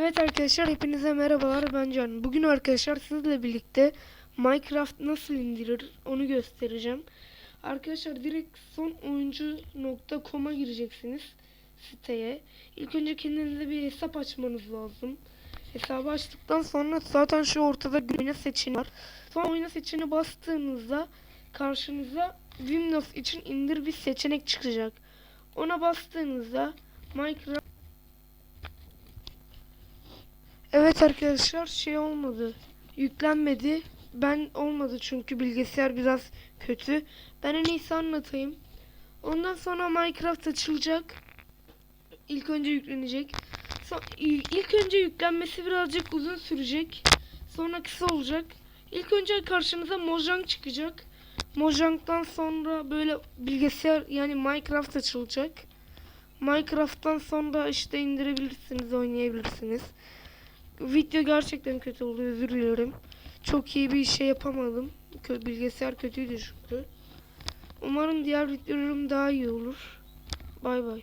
Evet arkadaşlar hepinize merhabalar ben Can. Bugün arkadaşlar sizle birlikte Minecraft nasıl indirir onu göstereceğim. Arkadaşlar direkt sonoyuncu.com'a gireceksiniz siteye. İlk önce kendinize bir hesap açmanız lazım. Hesabı açtıktan sonra zaten şu ortada oyna seçeneği var. Sonra oyna seçeneğine bastığınızda karşınıza Windows için indir bir seçenek çıkacak. Ona bastığınızda Minecraft Evet arkadaşlar şey olmadı. Yüklenmedi. Ben olmadı çünkü bilgisayar biraz kötü. Ben en iyisi anlatayım. Ondan sonra Minecraft açılacak. İlk önce yüklenecek. So- ilk önce yüklenmesi birazcık uzun sürecek. Sonra kısa olacak. İlk önce karşınıza Mojang çıkacak. Mojang'dan sonra böyle bilgisayar yani Minecraft açılacak. Minecraft'tan sonra işte indirebilirsiniz, oynayabilirsiniz. Video gerçekten kötü oldu özür dilerim. Çok iyi bir şey yapamadım. Bilgisayar kötüydü çünkü. Umarım diğer videolarım daha iyi olur. Bay bay.